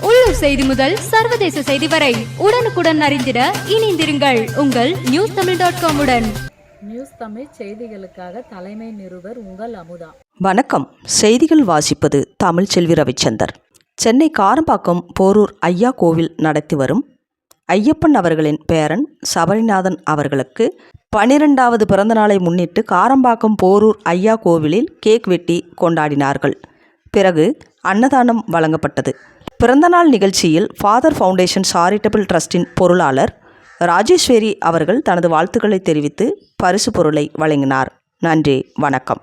உள்ளூர் செய்தி முதல் சர்வதேச செய்தி வரை உடனுக்குடன் அறிந்திட இணைந்திருங்கள் உங்கள் நியூஸ் தமிழ் டாட் காம் உடன். நியூஸ் தமிழ் செய்திகளுக்காக தலைமை நிருபர் உங்கள் அமுதா. வணக்கம். செய்திகள் வாசிப்பது தமிழ் செல்வி ரவிச்சந்தர். சென்னை காரம்பாக்கம் போரூர் ஐயா கோவில் நடத்தி வரும் ஐயப்பன் அவர்களின் பேரன் சபரிநாதன் அவர்களுக்கு பனிரெண்டாவது பிறந்தநாளை முன்னிட்டு காரம்பாக்கம் போரூர் ஐயா கோவிலில் கேக் வெட்டி கொண்டாடினார்கள். பிறகு அன்னதானம் வழங்கப்பட்டது. பிறந்தநாள் நிகழ்ச்சியில் ஃபாதர் ஃபவுண்டேஷன் சாரிட்டபிள் ட்ரஸ்டின் பொருளாளர் ராஜேஸ்வரி அவர்கள் தனது வாழ்த்துக்களை தெரிவித்து பரிசு பொருளை வழங்கினார். நன்றி வணக்கம்.